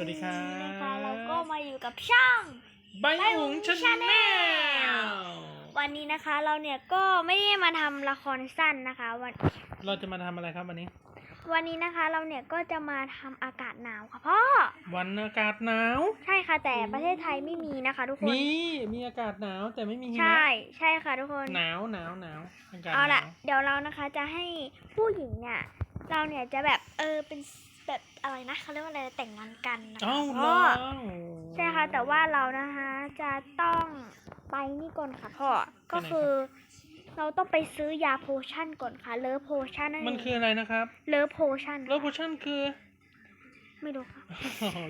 สวัสดีครับนี้นะคะเราก็มาอยู่กับช่องใบหุงชาแนลวันนี้นะคะเราเนี่ยก็ไม่ได้มาทำละครสั้นนะคะวัน เราจะมาทำอะไรครับวันนี้ วันนี้นะคะเราเนี่ยก็จะมาทำอากาศหนาวค่ะพ่อวันอากาศหนาว ใช่ค่ะแต่ประเทศไทยไม่มีนะคะ ทุกคนมีมีอากาศหนาวแต่ไม่มีหิมะใช่ใช่ค่ะทุกคนหนาวหนาวหนาวอากาศเอาหล่ะนาวเดี๋ยวเรานะคะจะให้ผู้หญิงเนี่ยเราเนี่ยจะแบบเออเป็น แบบอะไรนะเขาเรียกว่าอะไรแต่งงานกันนะคะเอ้าพ่แล้อวใช่ค่ะแต่ว่าเรานะคะจะต้องไปนี่ก่อนค่ะพ่อก็คือเราต้องไปซื้อยาโพชั่นก่อนค่ะ เลิฟโพชั่นนั่นมันเองคืออะไรนะครับ เลิฟโพชั่นแล้วโพชั่นคือ ไม่รู้ค่ะ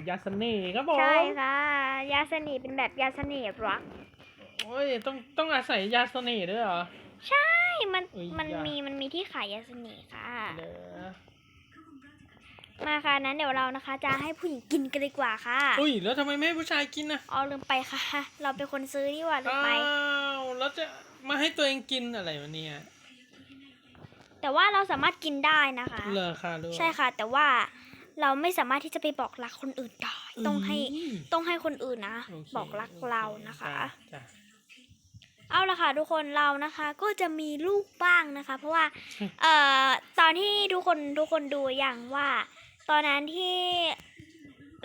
ยาเสน่ห์ครับผมใช่ค่ะ ยาเสน่ห์เป็นแบบยาเสน่ห์รักโอ้ยต้องต้องอาศัยยาเสน่ห์ด้วยเหรอ ใช่มันเอ้ยมันยามีมีมันมีที่ขายยาเสน่ห์ค่ะเด้อ มาค่ะนั้นเดี๋ยวเรานะคะ จะให้ผู้หญิงกินกันดีกว่าค่ะอุ้ยแล้วทำไมไม่ให้ผู้ชายกินนะอ๋อลืมไปค่ะ เราเป็นคนซื้อดีกว่าลืมอ้าไป วแล้วจะมาให้ตัวเองกินอะไรวะเนี่ยแต่ว่าเราสามารถกินได้นะคะ เลอค่ะลูกใช่ค่ะ แต่ว่าเราไม่สามารถที่จะไปบอกรักคนอื่นได้ต้องให้มต้องให้คนอื่นนะโเคบอกรักเรานะคะ จ้จ้ะเอาละค่ะทุกคนเรานะคะก็จะมีลูกบ้างนะคะ เพราะว่า เอ่อตอนที่ทุกคนทุกคนดูอย่างว่า ตอนนั้นที่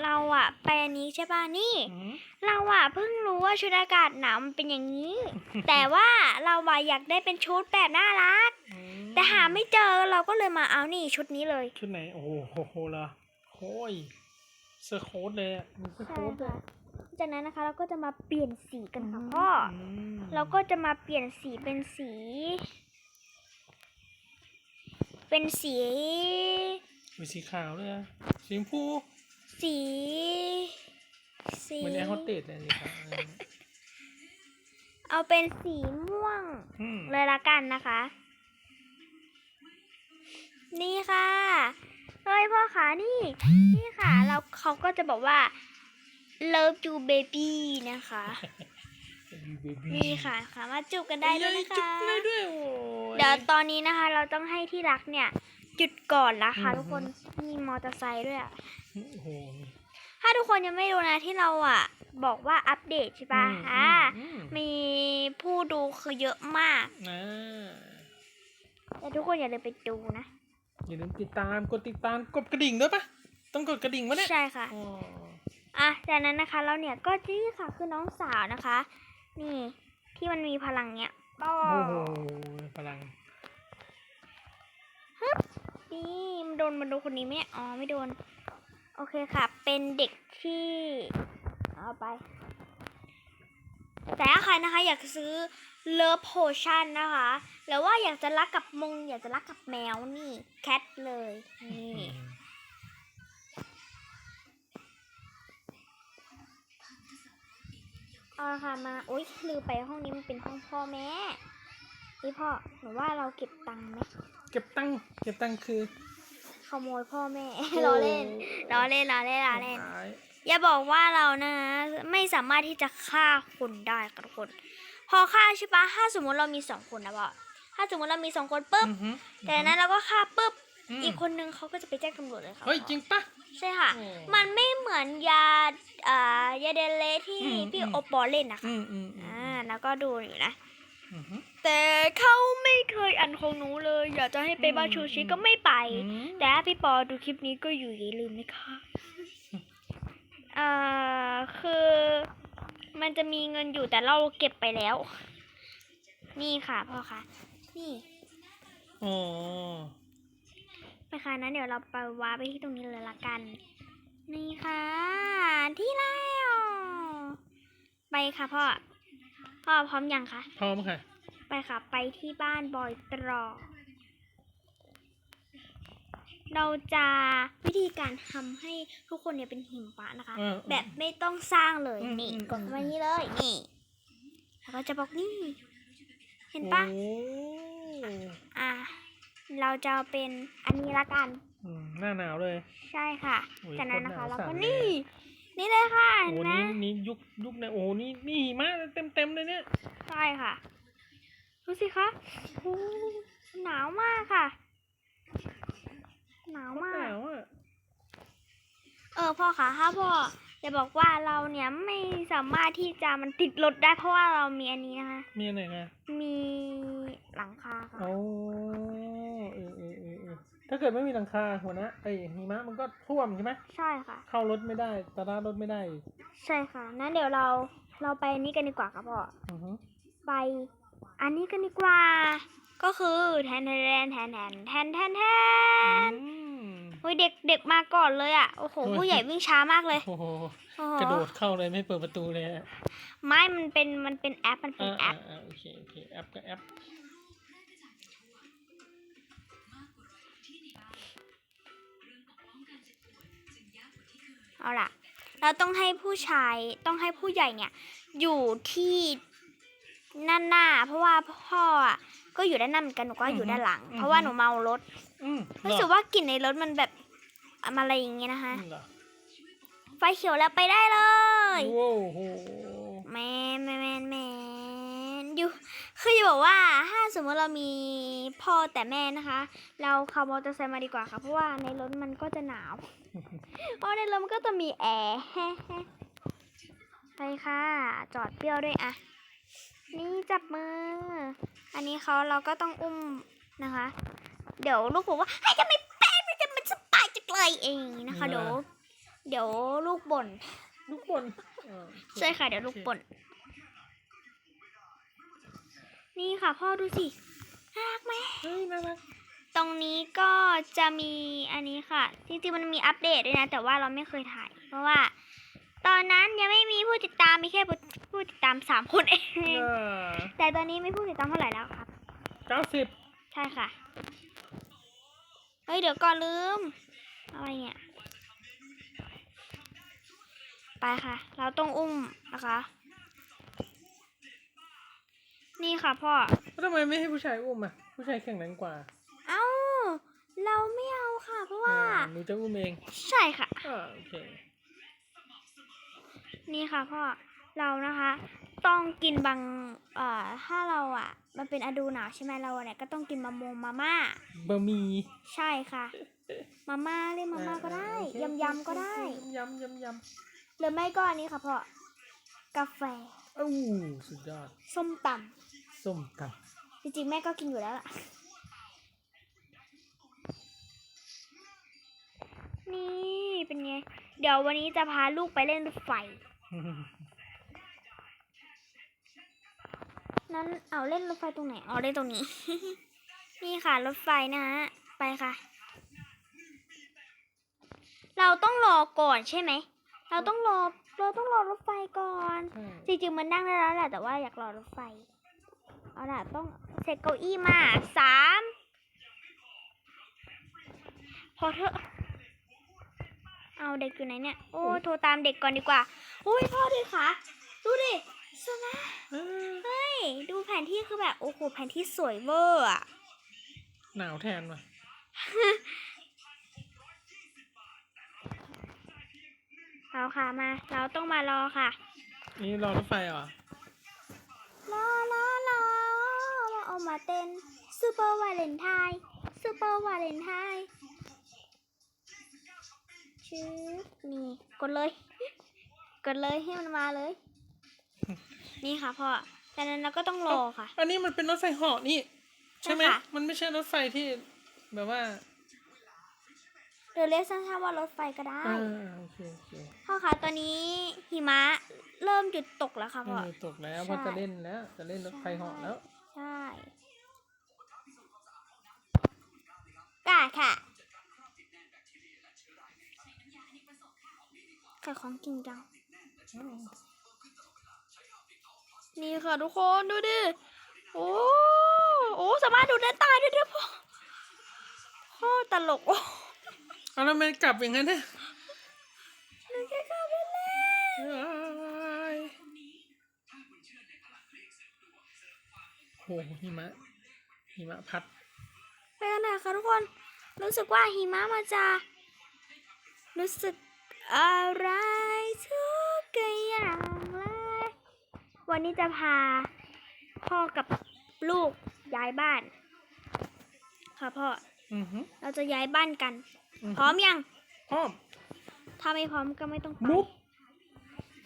เราอะไปอันนี้ใช่ป่ะนี่อืมเราอะเพิ่งรู้ว่าชุดอากาศหนาวมันเป็นอย่างนี้ แต่ว่าเราอะอยากได้เป็นชุดแบบน่ารักอืแต่หาไม่เจอเราก็เลยมาเอานี่ชุดนี้เลย ชุดไหน โอ้โหโหโหเหรอโอ้ยเสื้อโค้ทเลยอะมีเสื้อใช่โค้ทด้วยค่ะจากนั้นนะคะเราก็จะมาเปลี่ยนสีกันค่ะพ่ออมเราก็จะมาเปลี่ยนสีเป็นสี เป็นสี มีสีขาวด้วยอะสีชมพูสี สีเหมือนแอร์โฮสเตสเลยสีขาวเอาเป็นสีม่วงอืมเลยละกันนะคะ นี่ค่ะเฮ้ยพ่อขานี่ นี่ค่ะ เราเขาก็จะบอกว่า love you baby นะคะยูเบบี้นี่ค่ะสามารถจูบกันได้ด้วยนะจุ๊คะบได้ด้วยโอ้ยเดี๋ยวตอนนี้นะคะ เราต้องให้ที่รักเนี่ย หยุดก่อนนะคะอืมทุกคนมีมอเตอร์ไซค์ด้วยอะโอ้โหถ้าทุกคนยังไม่รู้นะที่เราอะ บอกว่าอัปเดตใช่ปะอืมอ่าอืมมีผู้ดูคือเยอะมากอ่าแต่ทุกคนอย่าลืมไปดูนะอย่าลืมติดตามกดติดตามกดกระดิ่งด้วยปะต้องกดกระดิ่งวะเนี่ยใช่ค่ะอ๋ออะจากนั้นนะคะ เราเนี่ยก็นี่ค่ะคือน้องสาวนะคะ นี่ที่มันมีพลังเนี่ยก็โอ้ ดนมันโดนคนนี้ไหมเนี่ยอ๋อไม่โดน โอเคค่ะ เป็นเด็กที่เอาไป แต่ถ้าใครนะคะ อยากซื้อเลิฟโพชั่นนะคะหรือว่าอยากจะรักกับมง อยากจะรักกับแมวนี่แคทเลยนี่เอาละค่ะมาอุ้ยลืมไปห้องนี้มันเป็นห้องพ่อแม่นี่พ่อหนูว่าเราเก็บตังค์ไหมเก็บตังค์เก็บตังค์คือ โมยพ่อแม่ล้อเล่นล้อเล่นล้อเล่นล้อเล่นหายอย่าบอกว่าเรานะไม่สามารถที่จะฆ่าคนได้ค่ะทุกคน พอฆ่าใช่ปะถ้าสมมติเรามีสองคนนะพ่อถ้าสมมติเรามีสองคนปุ๊บอือหือแต่นั้นเราก็ฆ่าปุ๊บมอีกคนนึงเขาก็จะไปแจ้งตำรวจเลยค่ะเฮ้ยจริงปะใช่ค่ะโอ้มันไม่เหมือนยาอ่ายาเดเลที่อืมพี่อืมโอปอลเล่นนะคะอืมอืมอืมอ่าแล้วก็ดูอยู่นะอือหือ แต่เขาไม่เคยอันของหนูเลย อยากจะให้ไปบ้านอืมชูชิก็ไม่ไปอืมแต่ถ้าพี่ปอดูคลิปนี้ก็อยู่อย่าลืมนะคะเอ่อคือมันจะมีเงินอยู่แต่เราเก็บไปแล้ว นี่ค่ะพ่อคะนี่อ๋อไปค่ะนั้นเดี๋ยวเราไปวาร์ปไปที่ตรงนี้เลยละกัน นี่ค่ะ ที่แล้ว ไปค่ะพ่อ พ่อพร้อมยังคะ พร้อมค่ะ ไปค่ะ ไปที่บ้านบอยตรอกเราจะวิธีการทำให้ทุกคนเนี่ยเป็นหิมะนะคะเออแบบไม่ต้องสร้างเลยอืมนี่อืม กดอืมมานี้เลยนี่แล้วก็จะบอกนี่ เห็นปะโอ้อะเราจะเอาเป็นอันนี้ละกัน อืมหน้าหนาวเลย ใช่ค่ะ โอ้ยจากนั้นนะคะโคตรหนาวเราสั่ก็นเลยนี่ นี่เลยค่ะเห็โอ้นไหมนี่นี่ยุคยุคในโอ้นี่นี่หิมะเต็มเต็มๆเลยเนี่ย ใช่ค่ะ ดูสิคะโอ้หนาวมากค่ะ หนาวโคตรมาหกนาวอะเออพ่อคะถ้าพ่อจะบอกว่าเราเนี่ยไม่สามารถที่จะมันติดรถได้เพราะว่าเรามีอันนี้นะคะ มีอะไรไงมีหลังคาค่ะโอ้เออเออเออเออถ้าเกิดไม่มีหลังคาหัวนะไอหิมะมันก็ท่วมใช่ไหมใช่ค่ะ เข้ารถไม่ได้ตาดารถไม่ได้อีกใช่ค่ะนั้นเดี๋ยวเราเราไปอันนี้กันดีกว่าค่ะพ่ออือฮึไป อันนี้กันดีกว่า ก็คือแทนแทนแทนแทนแทนแทนแทนอืมเฮ้ยเด็กเด็กมาก่อนเลยอะโอ้โหโอ้ยผู้ใหญ่วิ่งช้ามากเลยโอ้โหโอ้โหกระโดดเข้าเลยไม่เปิดประตูเลยอะไม่มันเป็นมันเป็นแอปมันเป็นอ่าแออ่าปอ่าโอเคโอเคแอปก็แอปเอาล่ะ เราต้องให้ผู้ชายต้องให้ผู้ใหญ่เนี่ยอยู่ที่ ด้านหน้า เพราะว่าพ่ออะก็อยู่ด้านหน้าเหมือนกันหนูก็อยู่ด้านหลัง เพราะว่าหนูเมารถอืมรู้สึกว่ากลิ่นในรถมันแบบอะไรอย่างเงี้ยนะคะ เหรอไฟเขียวแล้วไปได้เลย โอ้โหแมนแมนแมนแมนอยู่คือจะบอกว่าถ้าสมมติเรามีพ่อแต่แม่นะคะ เราขับมอเตอร์ไซค์มาดีกว่าค่ะ เพราะว่าในรถมันก็จะหนาว เพราะในรถมันก็จะมีแอร์ ไปค่ะ จอดเปรี้ยวด้วยอะ นี่จับมือ อันนี้เขาเราก็ต้องอุ้มนะคะ เดี๋ยวลูกบอกว่าให้ยทำไมแป้งมันจะมันสบายจังเลยเองนะคะ เดี๋ยวเดี๋ยวลูกบ่นลูกคนอ่าใช่ค่ะเดี๋ยวลูกป่นนี่ค่ะพ่อดูสิน่ารักไหมเฮ้ยน่ารักตรงนี้ก็จะมีอันนี้ค่ะจริงๆมันมีอัปเดตด้วยนะ แต่ว่าเราไม่เคยถ่าย เพราะว่า ตอนนั้นยังไม่มีผู้ติดตามมีแค่ผู้ผู้ติดตามสามคนเองอ่าแต่ตอนนี้มีผู้ติดตามเท่าไหร่แล้วครับเก้าสิบใช่ค่ะ เฮ้ยเดี๋ยวก่อนลืม อะไรเนี่ย ไปค่ะ เราต้องอุ้มนะคะ นี่ค่ะพ่อแล้วทำไมไม่ให้ผู้ชายอุ้มอะ ผู้ชายแข็งแรงกว่า เอ้า เราไม่เอาค่ะ เพราะว่าอ่าหนูจะอุ้มเอง ใช่ค่ะอ่าโอเค นี่ค่ะพ่อเรานะคะ ต้องกินบางเอ่อถ้าเราอะ มันเป็นฤดูหนาวใช่ไหมเราเนี่ยก็ต้องกินมะมงมาม่าบะหมี่ใช่ค่ะมาม่าเรียกมาม่าก็ได้อ่าโอเคยำยำๆก็ได้ยำยำยหรือไม่ก็อันนี้ค่ะพ่อกาแฟำอู้สุดยอดส้มตส้มตำจริงๆ แม่ก็กินอยู่แล้วล่ะ นี่เป็นไง เดี๋ยววันนี้จะพาลูกไปเล่นรถไฟำ นั้นเอาเล่นรถไฟตรงไหนเอาเล่นตรงนี้ นี่ค่ะรถไฟนะฮะ ไปค่ะ เราต้องรอก่อนใช่ไหม เราต้องรอ เราต้องรอรถไฟก่อนใช่จริงๆมันนั่งได้แล้วแหละ แต่ว่าอยากรอรถไฟ เอาล่ะต้องเสร็จเก้าอี้มาสามพอเถอะ เอาเด็กอยู่ไหนเนี่ย โอ้โทรตามเด็กก่อนดีกว่า โอ้ยพ่อดูค่ะ ดูดิสนะเออเฮ้ย ดูแผนที่คือแบบ โอ้โห แผนที่สวยเวอร์อะหนาวแทนว่ะเอาค่ะมา เราต้องมารอค่ะ นี่รอรถไฟเหรอ รอรอรอมาเอามาเต้นซูเปอร์วาเลนไทน์ซูเปอร์วาเลนไทน์ ชื่อนี่กดเลย กดเลยให้มันมาเลย นี่ค่ะพ่อแต่นั้นเราก็ต้องรอค่ะ อันนี้มันเป็นรถไฟเหาะนี่ ใช่ไหมใช่ค่ะ มันไม่ใช่รถไฟที่แบบว่าเดี๋ยวเรียกสั้นๆว่ารถไฟก็ได้ อ่าโอเคโอเคพ่อคะตอนนี้หิมะเริ่มหยุดตกแล้วค่ะเอพ่ออตกแล้วใช่เพราะจะเล่นแล้ว จะเล่นรถไฟเหาะแล้ว ใช่กล้าค่ะ ขายของกินจัง นี่ค่ะทุกคนดูดิ โอ้ โอ้ สามารถดูได้ตาด้วยด้วยพ่อโคตรตลกโอ้เอาแล้วมันกลับอย่างนั้นเนี่ยนึกแค่ข้าวไปแล้วเอ้ยโหหิมะ หิมะพัดไปกันหน่อยค่ะทุกคน รู้สึกว่าหิมะมันจะรู้สึก อะไรทุกอย่างเลย วันนี้จะพาพ่อกับลูกย้ายบ้าน ค่ะพ่อ อือฮึเราจะย้ายบ้านกันอือฮึพร้อมยัง พร้อม ถ้าไม่พร้อมก็ไม่ต้องไปมุก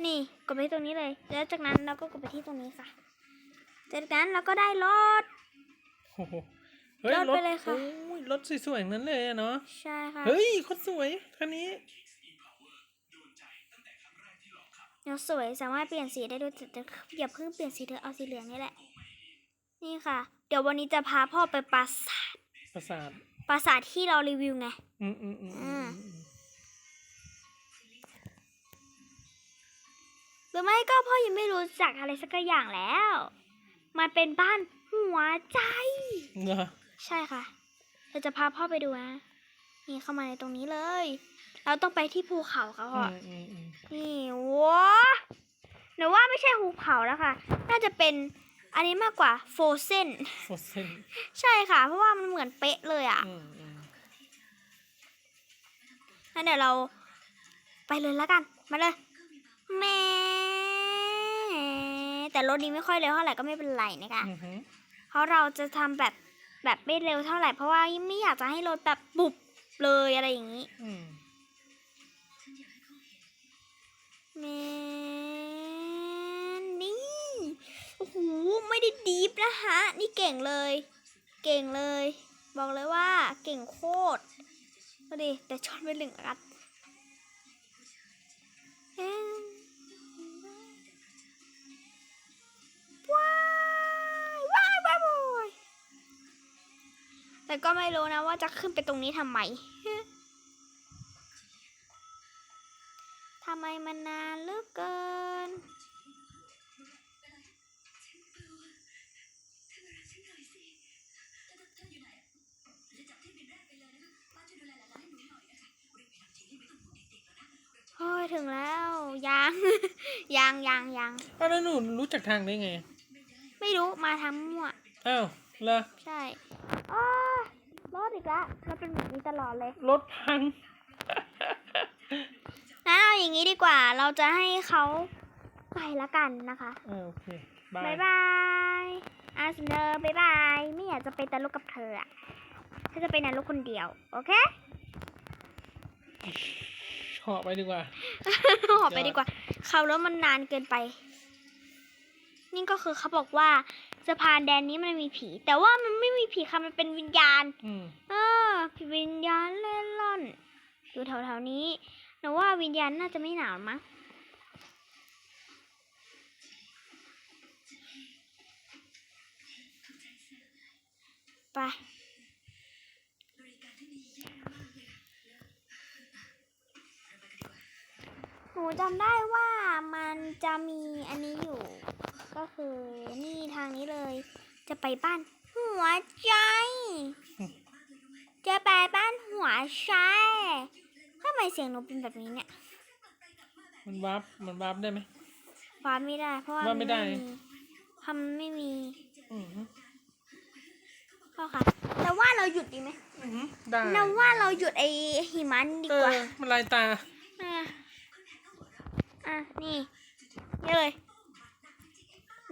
นี่กดไปที่ตรงนี้เลย แล้วจากนั้นเราก็กดไปที่ตรงนี้ค่ะ จากนั้นเราก็ได้รถ โอ้โหเฮ้ยรถรไปถเลยค่ะ โอ้ยรถสวยๆอย่างนั้นเลยอะเนาะ ใช่ค่ะ เฮ้ยคนสวยคันนี้ เดี๋ยวสวยสามารถเปลี่ยนสีได้ด้วยแต่แต่อย่าเพิ่งเปลี่ยนสีเธอเอาสีเหลืองนี่แหละ นี่ค่ะ เดี๋ยววันนี้จะพาพ่อไปปราสาทประสาทปราสาทที่เรารีวิวไงอืมอืมอืมอืมอืมหรือไม่ก็พ่อยังไม่รู้จักอะไรสักอย่างแล้ว มันเป็นบ้านหัวใจ เหรอใช่ค่ะ เราจะพาพ่อไปดูนะ นี่เข้ามาในตรงนี้เลย เราต้องไปที่ภูเขาค่ะพ่ออือมอืมอืมนี่ว้าหนูว่าไม่ใช่ภูเขาแล้วค่ะ น่าจะเป็นอันนี้มากกว่าโฟเซนโฟเซนใช่ค่ะ เพราะว่ามันเหมือนเป๊ะเลยอะ่ะอืมอืมงั้นเดี๋ยวเราไปเลยแล้วกัน มาเลยแม่แต่รถนี้ไม่ค่อยเร็วเท่าไหร่ก็ไม่เป็นไรนะคะอือหือเพราะเราจะทำแบบแบบไม่เร็วเท่าไหร่เพราะว่าไม่อยากจะให้รถแบบบุบเลยอะไรอย่างนี้ แมนนี่โอ้โหไม่ได้ดีฟนะคะนี่เก่งเลย เก่งเลย บอกเลยว่าเก่งโคตรก็ดิแต่ชอนไปหนึ่งอัดว้าว้าว้ายว้ายแต่ก็ไม่รู้นะว่าจะขึ้นไปตรงนี้ทำไม ทางได้ไง ไม่รู้มาทางมั่ว อ้าวเหรอใช่อ้ารถอีกแล้วมันเป็นแบบนี้ตลอดเลย รถพัง งั้นเอาอย่างนี้ดีกว่า เราจะให้เขาไปละกันนะคะ เออโอเคบายบายบายอาสเนอร์บายบาย ไม่อยากจะไปตลกกับเธออะถ้าจะไปนรกคนเดียว โอเคขอไปดีกว่า ออกไปดีกว่าเขาแล้วมันนานเกินไป นี่ก็คือเขาบอกว่าสะพานแดนนี้มันมีผี แต่ว่ามันไม่มีผีค่ะมันเป็นวิญญาณอืมเออผีวิญญาณเล่นล่อนอยู่แถวๆนี้หนูว่าวิญญาณน่าจะไม่หนาวมั้งไปหนูจำได้ว่ามันจะมีอันนี้อยู่ ก็คือนี่ทางนี้เลย จะไปบ้านหัวใจ จะไปบ้านหัวใจทำไมเสียงหนูเป็นแบบนี้เนี่ยมันวาร์ปมันวาร์ปได้ไหมวาดไม่ได้ เพราะว่าว่าไม่ได้ทำไม่มีอืมก็ค่ะแต่ว่าเราหยุดดีไหมอืมได้เราว่าเราหยุดไอหิมะนี่ดีเอกว่าอมันลายตาอะอะนี่นี่เลย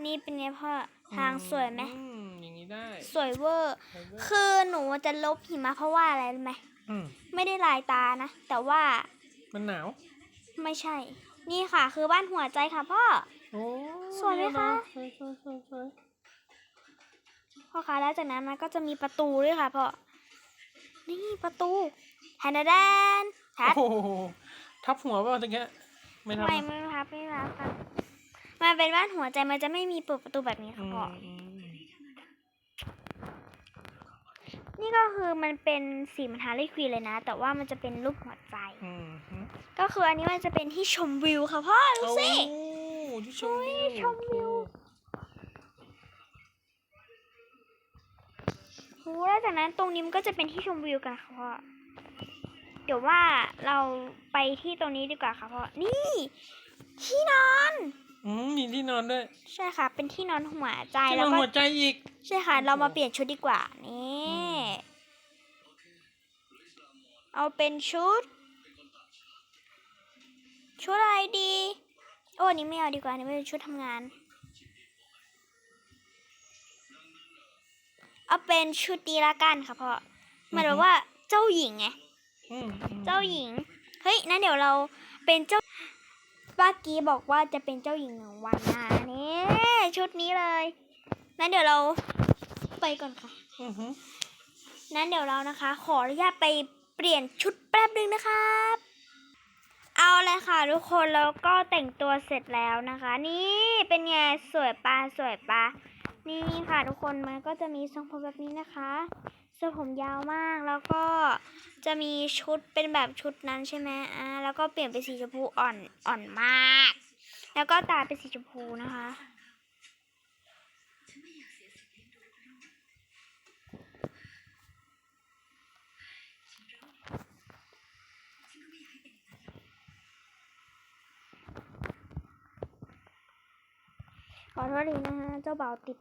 นี่เป็นไงพ่อทางสวยไหมอืมอย่างนี้ได้สวยเวอร์ไปเว้ยคือหนูจะลบหิมะเพราะว่าอะไรรู้ไหมอืมไม่ได้ลายตานะ แต่ว่ามันหนาวไม่ใช่ นี่ค่ะ คือบ้านหัวใจค่ะพ่อ โอ้สวยไหมคะ สวยสวยสวยสวยพ่อคะแล้วจากนั้นมันก็จะมีประตูด้วยค่ะพ่อ นี่ประตูแฮนด์แดนแฮทโอ้โหทับหัวเปล่าตะเกียไม่ทับ ไม่นะไม่ครับไม่รับครับ มันเป็นบ้านหัวใจมันจะไม่มีเปิดประตูแบบนี้อืค่ะมพ่ออืมนี่ก็คือมันเป็นสีมันฮาร์ลีควีนเลยนะ แต่ว่ามันจะเป็นรูปหัวใจ อืมอืมก็คืออันนี้มันจะเป็นที่ชมวิวค่ะพ่อดูสิ โอ้ที่ชมวิวชมวิว โหแล้วจากนั้นตรงนี้มันก็จะเป็นที่ชมวิวกันค่ะพ่อ เดี๋ยวว่าเราไปที่ตรงนี้ดีกว่าค่ะพ่อ นี่ ที่นอน อืมมีที่นอนด้วยใช่ค่ะ เป็นที่นอนหัวใจที่นแล้อวนก็หัวใจอีก ใช่ค่ะโอ้โหเรามาเปลี่ยนชุดดีกว่า นี่อืมเอาเป็นชุด ชุดอะไรดี โอ้อันนี้ไม่เอาดีกว่าอันนี้เป็นชุดทำงาน เอาเป็นชุดนี้ละกันค่ะพ่อหมายถึงว่าเจ้าหญิงไง อืมอืมเจ้าหญิง เฮ้ย นั่นเดี๋ยวเราเป็นเจ้า ป้ากี้บอกว่าจะเป็นเจ้าหญิงของวันนานี่ชุดนี้เลยนั้นเดี๋ยวเราไปก่อนค่ะอือฮึนั้นเดี๋ยวเรานะคะ ขออนุญาตไปเปลี่ยนชุดแป๊บนึงนะครับ เอาเลยค่ะ ทุกคนแล้วก็แต่งตัวเสร็จแล้วนะคะ นี่เป็นไงสวยปะสวยปะนี่ค่ะทุกคนมันก็จะมีทรงผมแบบนี้นะคะ ทรงผมยาวมากแล้วก็จะมีชุดเป็นแบบชุดนั้นใช่ไหมอ่าแล้วก็เปลี่ยนเป็นสีชมพูอ่อนอ่อนมาก แล้วก็ตาเป็นสีชมพูนะคะขอโทษทีนะฮะเจ้าบ่าวติด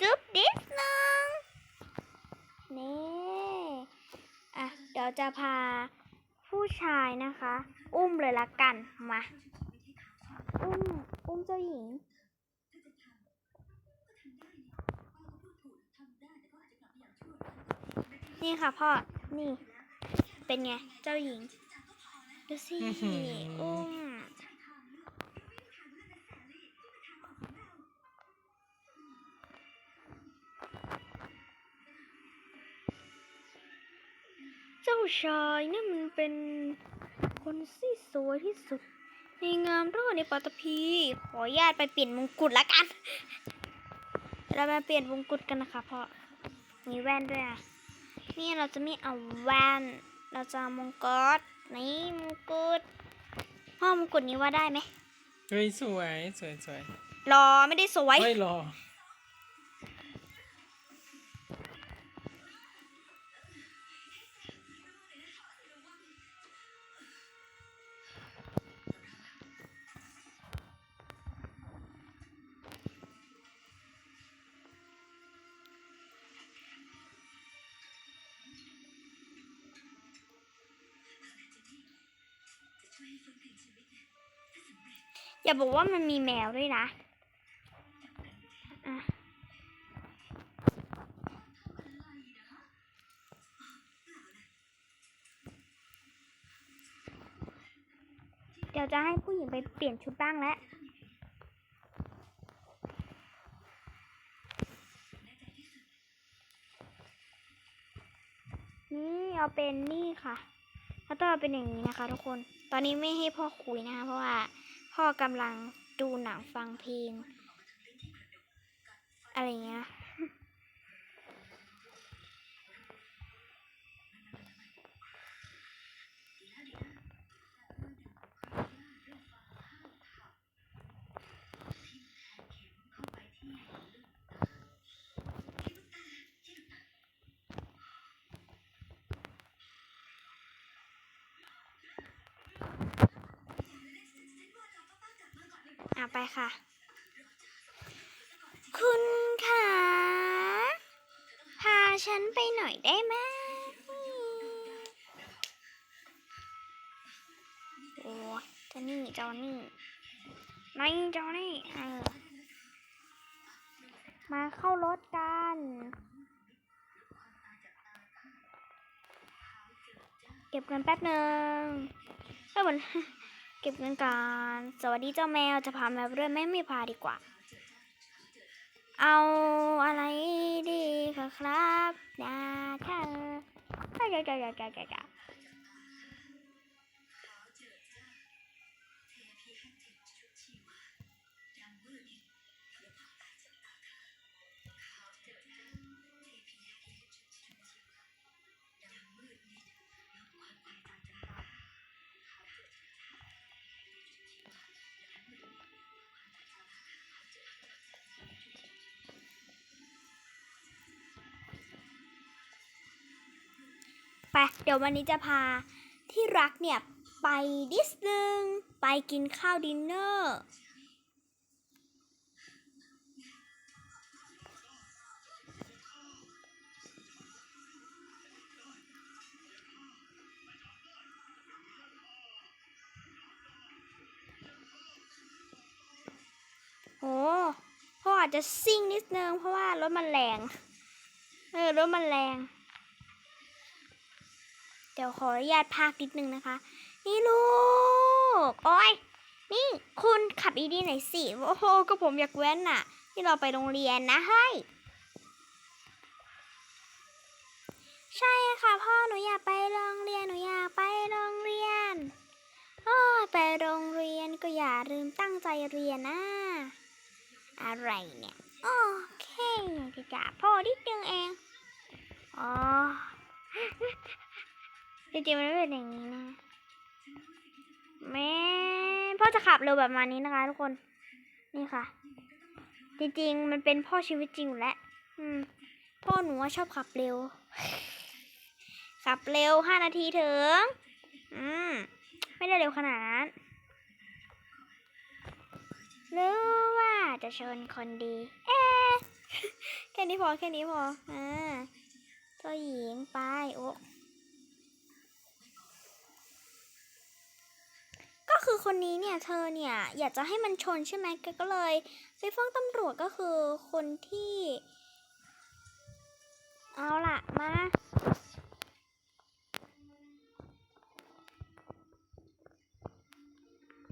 จุ๊บนิดนึงนี่อะเดี๋ยวจะพาผู้ชายนะคะ อุ้มเลยละกันมาอุ้มอุ้มเจ้าหญิงนี่ค่ะพ่อ นี่ เป็นไง เจ้าหญิง ดูสิอื้อหืออุ้ม ชายเนี่ยมันเป็นคนที่สวยที่สุด ในงามรอดในปัตตภีขออนุญาตไปเปลี่ยนมงกุฎละกัน เรามาเปลี่ยนมงกุฎกันนะคะ เพราะมีแว่นด้วยอะนี่เราจะไม่เอาแว่น เราจะเอามงกุฎนี่มงกุฎพ่อมงกุฎนี้ว่าได้ไหมเฮ้ยสวยสวยสวยรอไม่ได้สวยไม่รอ อย่าบอกว่ามันมีแมวด้วยนะอะเดี๋ยวจะให้ผู้หญิงไปเปลี่ยนชุดบ้างแล้วนี่เอาเป็นนี่ค่ะแล้วต้องเอาเป็นอย่างนี้นะคะ ทุกคน ตอนนี้ไม่ให้พ่อคุยนะคะเพราะว่า พ่อกำลังดูหนังฟังเพลง อะไรเงี้ย ไปค่ะ คุณคะพาฉันไปหน่อยได้ไหมโอ้เจ้านี่เจ้านี่นี่เจ้านี่เออมาเข้ารถกันเก็บเงินแป๊บหนึ่งเอ้ยเหมือน เก็บเงินก่อนสวัสดีเจ้าแมวจะพาแมวไปด้วยไหม่ไม่พาดีกว่า เอาอะไรดีคะครับนะเธอจ้าจ้าจ้าจ้าจ้าจ้าจ้า ไป เดี๋ยววันนี้จะพาที่รักเนี่ย ไปดิสนึง ไปกินข้าวดินเนอร์โอ้พ่ออาจจะซิ่งนิดนึงเพราะว่ารถมันแรง เออ รถมันแรง เดี๋ยวขออนุญาตพากนิดนึงนะคะ นี่ลูก โอ้ยนี่คุณขับดีๆหนสิ โอ้โห ก็ผมอยากแว้นน่ะ ที่เราไปโรงเรียนนะเฮ้ย ใช่ค่ะพ่อหนูอยากไปโรงเรียน หนูอยากไปโรงเรียนโอ้ยไปโรงเรียนก็อย่าลืมตั้งใจเรียนนะ อะไรเนี่ย โอเคพี่จ๋าพ่อนิดนึงเอง อ๋อ จริงๆมันไม่เป็นอย่างนี้นะ แม่พ่อจะขับเร็วแบบมานี้นะคะ ทุกคน นี่ค่ะ จริงๆ มันเป็นพ่อชีวิตจริงอยู่แล้วอืม พ่อหนูชอบขับเร็ว ขับเร็วห้านาทีถึง อืม ไม่ได้เร็วขนาดนั้นหรือว่าจะชนคนดี เอ๊แค่นี้พอแค่นี้พอ อ่าเจ้าหญิงไป โอ้ ก็คือคนนี้เนี่ยเธอเนี่ยอยากจะให้มันชนใช่ไหมแกก็เลยไปฟ้องตำรวจก็คือคนที่ เอาล่ะมา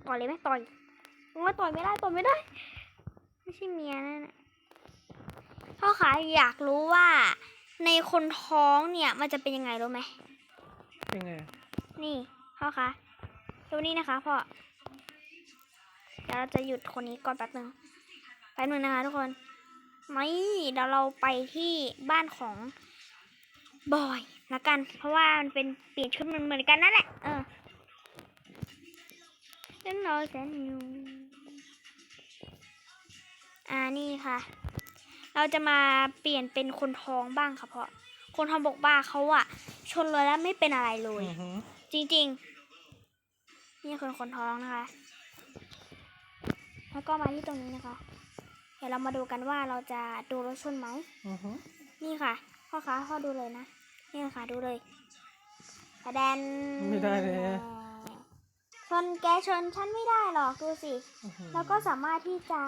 ต่อยเลยไหมต่อยโอ้ต่อยไม่ได้ต่อยไม่ได้ ไม่ใช่เมียนั่นน่ะพ่อคะอยากรู้ว่าในคนท้องเนี่ยมันจะเป็นยังไงรู้ไหมยังไงนี่พ่อคะ ดูนี่นะคะพ่อเดี๋ยวเราจะหยุดคนนี้ก่อนแป๊บหนึ่งแป๊บหนึ่งนะคะทุกคนไม่เดี๋ยวเราไปที่บ้านของบอยละกัน เพราะว่ามันเป็นเปลี่ยนชุดมันเหมือนกันนั่นแหละเออเล่นน้อยแสนอยู่อ่านี่ค่ะ เราจะมาเปลี่ยนเป็นคนท้องบ้างค่ะเพราะคนท้องบอกว่าเขาอะชนเลยแล้วไม่เป็นอะไรเลยอือหือจริงๆ นี่คือคนท้องนะคะ แล้วก็มาที่ตรงนี้นะคะ เดี๋ยวเรามาดูกันว่าเราจะดูรถชนไหมอือหือนี่ค่ะ พ่อค้าพ่อดูเลยนะ นี่ค่ะดูเลยกระแดนไม่ได้เลยชนแกชนฉันไม่ได้หรอกดูสิอื้อหือแล้วก็สามารถที่จะ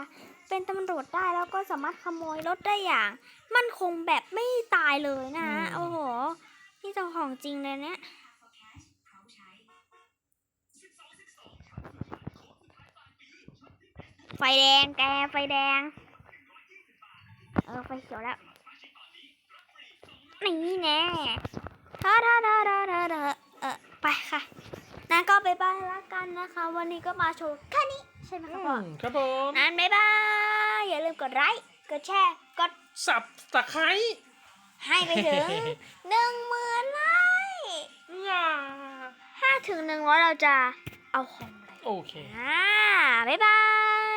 เป็นตำรวจได้แล้วก็สามารถขโมยรถได้อย่าง มั่นคงแบบไม่ตายเลยนะ โอ้โห นี่เจ้าของจริงเลยเนี่ย ไฟแดงแกไฟแดง เออไฟเขียวแล้วนี่แน่เธอเธอเธอเธอเธอเธอเออไปค่ะนั้นก็ไปบ้านละกันนะคะ วันนี้ก็มาโชว์แค่นี้ใช่ไหมคะพ่ออืมครับผมนั้นบ๊ายบายอย่าลืมกดไลค์กดแชร์กดสับตะไคร้ให้ไปถึงหนึ่งหมื่นไลค์ว้าถ้าถึงหนึ่งร้อยเราจะเอาของเลยโอเคอ่าบ๊ายบาย